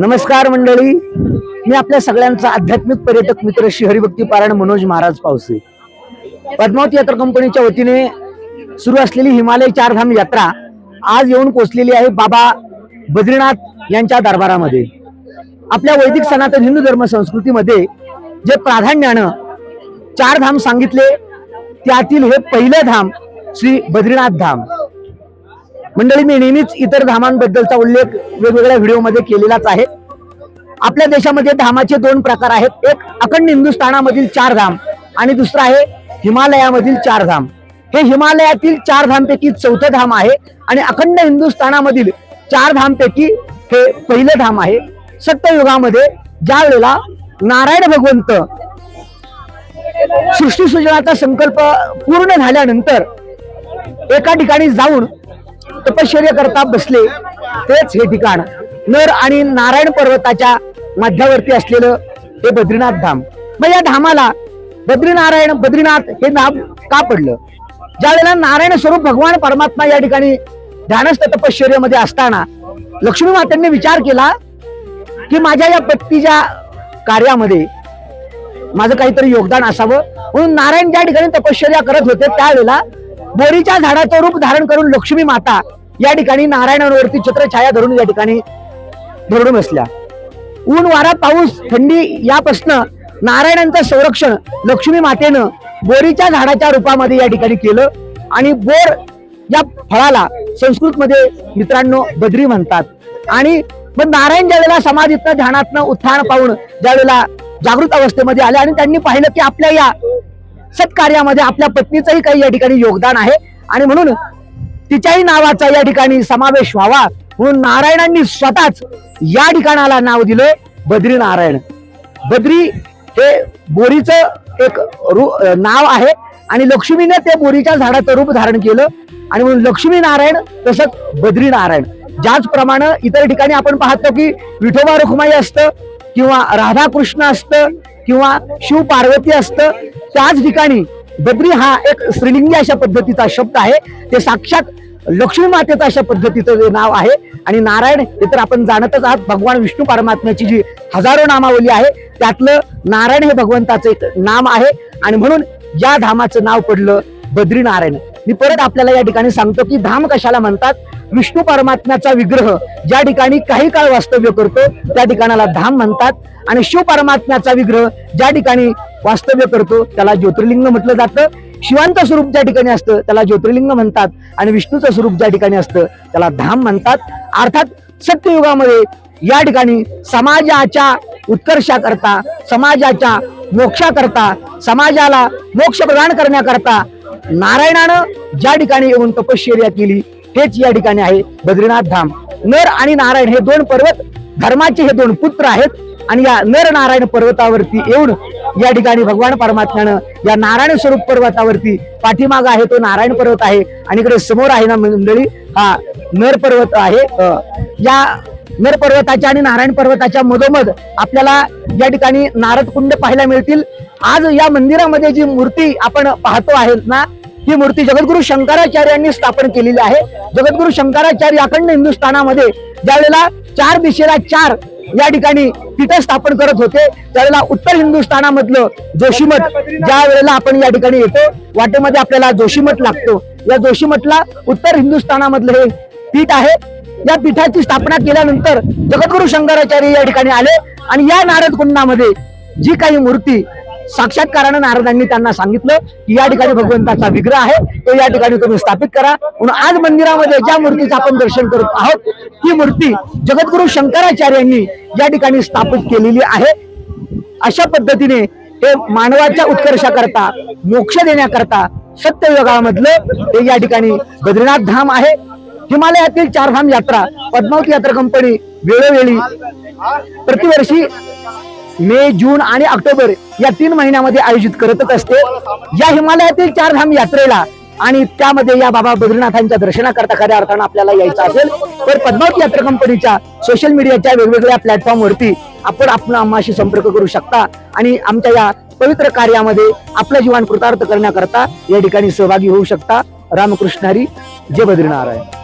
नमस्कार मंडळी. मी आपल्या सगळ्यांचा आध्यात्मिक पर्यटक मित्र श्री हरिभक्ती पारायण मनोज महाराज पावसे. पद्मावती यात्रा कंपनीच्या वतीने सुरू असलेली हिमालय चारधाम यात्रा आज येऊन पोचलेली आहे बाबा बद्रीनाथ यांच्या दरबारामध्ये. आपल्या वैदिक सनातन हिंदू धर्म संस्कृतीमध्ये जे प्राधान्यानं चार धाम सांगितले त्यातील हे पहिलं धाम श्री बद्रीनाथ धाम. मंडळी मी नेहमीच इतर धामांबद्दलचा उल्लेख वेगवेगळ्या व्हिडिओमध्ये केलेलाच आहे. आपल्या देशामध्ये धामाचे दोन प्रकार आहेत. एक अखंड हिंदुस्थानामधील चार धाम आणि दुसरा आहे हिमालयामधील चार धाम. हे हिमालयातील चार धामपैकी चौथं धाम आहे आणि अखंड हिंदुस्थानामधील चार धामपैकी हे पहिलं धाम आहे. सत्ययुगामध्ये ज्या वेळेला नारायण भगवंत सृष्टी सृजनाचा संकल्प पूर्ण झाल्यानंतर एका ठिकाणी जाऊन तपश्चर्य करता बसले. तेच हे ठिकाण नर आणि नारायण पर्वताच्या मध्यावरती असलेलं हे बद्रीनाथ धाम. मग या धामाला बद्रीनारायण बद्रीनाथ हे नाम का पडलं? ज्या वेळेला नारायण स्वरूप भगवान परमात्मा या ठिकाणी ध्यानस्थ तपश्चर्यामध्ये असताना लक्ष्मी मातेंनी विचार केला की माझ्या या पत्तीच्या कार्यामध्ये माझं काहीतरी योगदान असावं. म्हणून नारायण ज्या ठिकाणी तपश्चर्या करत होते त्यावेळेला बोरीच्या झाडाचं रूप धारण करून लक्ष्मी माता या ठिकाणी नारायणांवरती छत्रछाया धरून या ठिकाणी धरून बसल्या. ऊन वारा पाऊस थंडी यापासनं नारायणांचं संरक्षण लक्ष्मी मातेनं बोरीच्या झाडाच्या रूपामध्ये या ठिकाणी केलं आणि बोर या फळाला संस्कृत मध्ये मित्रांनो बद्री म्हणतात. आणि मग नारायण ज्या वेळेला समाधीतनं ध्यानातनं उत्थान पाहून ज्यावेळेला जागृत अवस्थेमध्ये आले आणि त्यांनी पाहिलं की आपल्या या सत्कार्यामध्ये आपल्या पत्नीचंही काही या ठिकाणी योगदान आहे. आणि म्हणून तिच्याही नावाचा या ठिकाणी समावेश व्हावा म्हणून नारायणांनी स्वतःच या ठिकाणाला नाव दिलं बद्री नारायण. बद्री हे बोरीचं एक रू नाव आहे आणि लक्ष्मीने ते बोरीच्या झाडाचं रूप धारण केलं आणि म्हणून लक्ष्मी नारायण तसंच बद्री नारायण. ज्याचप्रमाणे इतर ठिकाणी आपण पाहतो की विठोबा रुखमाई असतं किंवा राधाकृष्ण असतं किंवा शिव पार्वती असतं त्याच ठिकाणी बद्री हा एक श्रीलिंगी अशा पद्धतीचा शब्द आहे. ते साक्षात लक्ष्मी मातेचं अशा पद्धतीचं जे नाव आहे. आणि नारायण हे तर आपण जाणतच आहात भगवान विष्णू परमात्म्याची जी हजारो नामावली आहे त्यातलं नारायण हे भगवंताचं एक नाम आहे. आणि म्हणून या धामाचं नाव पडलं बद्री नारायण. मी परत आपल्याला या ठिकाणी सांगतो की धाम कशाला म्हणतात? विष्णू परमात्म्याचा विग्रह ज्या ठिकाणी काही काळ वास्तव्य करतो त्या ठिकाणाला धाम म्हणतात. आणि शिव परमात्म्याचा विग्रह ज्या ठिकाणी वास्तव्य करतो त्याला ज्योतिर्लिंग म्हटलं जातं. शिवांत स्वरूप ज्या ठिकाणी असतं त्याला ज्योतिर्लिंग म्हणतात. आणि विष्णूचं स्वरूप ज्या ठिकाणी असतं त्याला धाम म्हणतात. अर्थात सत्ययुगामध्ये या ठिकाणी समाजाच्या उत्कर्षाकरता समाजाच्या मोक्षाकरता समाजाला मोक्ष प्रदान करण्याकरता नारायणानं ज्या ठिकाणी येऊन तपश्चर्या केली हेच या ठिकाणी आहे बद्रीनाथ धाम. नर आणि नारायण हे दोन पर्वत धर्माचे हे दोन पुत्र आहेत. आणि या नर नारायण पर्वतावरती येऊन या ठिकाणी भगवान परमात्म्यानं या नारायण स्वरूप पर्वतावरती पाठीमाग आहे तो नारायण पर्वत आहे. आणि इकडे समोर आहे ना मंडळी हा नर पर्वत आहे. या नर पर्वताच्या आणि नारायण पर्वताच्या मधोमध आपल्याला या ठिकाणी नारद कुंड पाहायला मिळतील. आज या मंदिरामध्ये जी मूर्ती आपण पाहतो आहे ना ही मूर्ती जगद्गुरु शंकराचार्यांनी स्थापन केलेली आहे. जगद्गुरु शंकराचार्य अखंड हिंदुस्थानामध्ये ज्या वेळेला चार दिशेला चार या ठिकाणी पीठ स्थापन करत होते त्यावेळेला उत्तर हिंदुस्थानामधलं जोशीमठ ज्या वेळेला आपण या ठिकाणी येतो वाटेमध्ये आपल्याला जोशीमठ लागतो. या जोशीमठला उत्तर हिंदुस्थानामधलं हे पीठ आहे. या पीठाची स्थापना केल्यानंतर जगद्गुरु शंकराचार्य या ठिकाणी आले आणि या नारद कुंडामध्ये जी काही मूर्ती साक्षात्कारानं नारदांनी त्यांना सांगितलं की या ठिकाणी भगवंताचा विग्रह आहे तो या ठिकाणी तुम्ही स्थापित करा. म्हणून आज मंदिरामध्ये ज्या मूर्तीचं आपण दर्शन करत आहोत ती मूर्ती जगद्गुरु शंकराचार्यांनी या ठिकाणी स्थापित केलेली आहे. अशा पद्धतीने हे मानवाच्या उत्कर्षाकरता मोक्ष देण्याकरता सत्ययुगामधलं हे या ठिकाणी बद्रीनाथ धाम आहे. हिमालयातील चार धाम यात्रा पद्मावती यात्रा कंपनी वेळोवेळी प्रतिवर्षी मे जून आणि ऑक्टोबर या तीन महिन्यामध्ये आयोजित करतच असते. या हिमालयातील चार धाम यात्रेला आणि त्यामध्ये या बाबा बद्रीनाथांच्या दर्शनाकरता खऱ्या अर्थानं आपल्याला यायचं असेल. तर पद्मावती यात्रा कंपनीच्या सोशल मीडियाच्या वेगवेगळ्या प्लॅटफॉर्मवरती आपण आपण आम्हाशी संपर्क करू शकता. आणि आमच्या या पवित्र कार्यामध्ये आपलं जीवन कृतार्थ करण्याकरता या ठिकाणी सहभागी होऊ शकता. रामकृष्ण हरी जय बद्रीनारायण.